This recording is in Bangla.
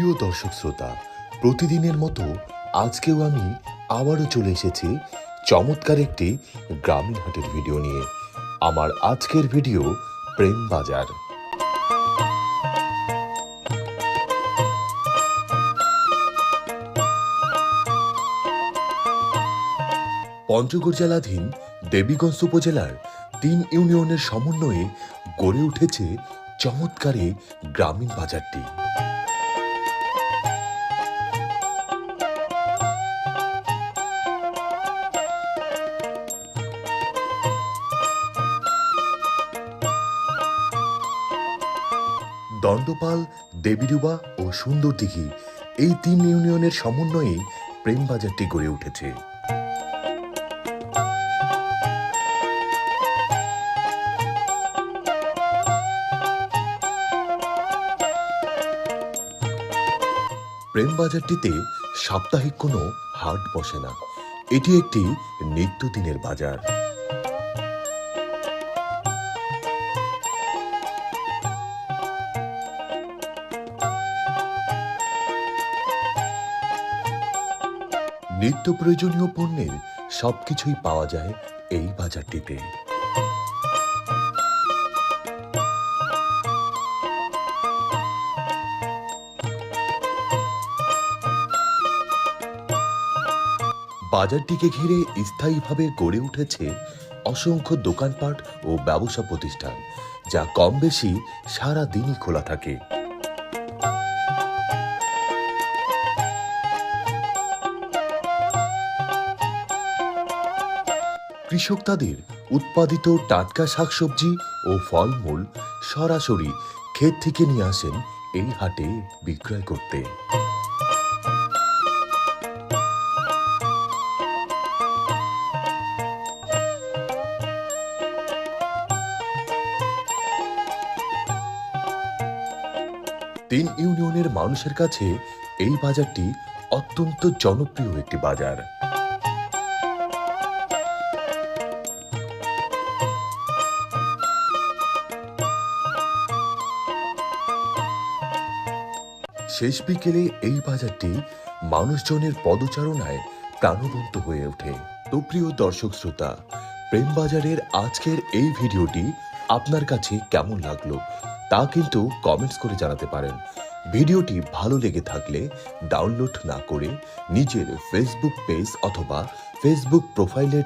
দর্শক শ্রোতা, প্রতিদিনের মতো আজকেও আমি আবারও চলে এসেছি চমৎকার একটি গ্রামীণ হাটের ভিডিও নিয়ে। আমার আজকের ভিডিও প্রেম বাজার। পঞ্চগড় জেলাধীন দেবীগঞ্জ উপজেলার তিন ইউনিয়নের সমন্বয়ে গড়ে উঠেছে চমৎকার গ্রামীণ বাজারটি। দণ্ডপাল দেবীরুবা ও সুন্দরদিঘি এই তিন ইউনিয়নের সমন্বয়ে প্রেম বাজারটি গড়ে উঠেছে। প্রেম বাজারটিতে সাপ্তাহিক কোনো হাট বসে না। এটি একটি নিত্যদিনের বাজার। নিত্য প্রয়োজনীয় পণ্যের সবকিছুই পাওয়া যায় এই বাজারটিতে। বাজারটিকে ঘিরে স্থায়ীভাবে গড়ে উঠেছে অসংখ্য দোকানপাট ও ব্যবসা প্রতিষ্ঠান, যা কম বেশি সারা দিনই খোলা থাকে। কৃষক তাদের উৎপাদিত টাটকা শাকসবজি ও ফলমূল সরাসরি ক্ষেত থেকে নিয়ে আসেন এই হাটে বিক্রয় করতে। তিন ইউনিয়নের মানুষের কাছে এই বাজারটি অত্যন্ত জনপ্রিয় একটি বাজার। শেষ বিকেলে এই বাজারটি মানুষজনের পদচারণায় প্রাণবন্ত হয়ে ওঠে। তো প্রিয় দর্শক শ্রোতা, প্রেম বাজারের আজকের এই ভিডিওটি আপনার কাছে কেমন লাগল তা কিন্তু কমেন্টস করে জানাতে পারেন। ভিডিওটি ভালো লেগে থাকলে ডাউনলোড না করে নিজের ফেসবুক পেজ অথবা ফেসবুক প্রোফাইলের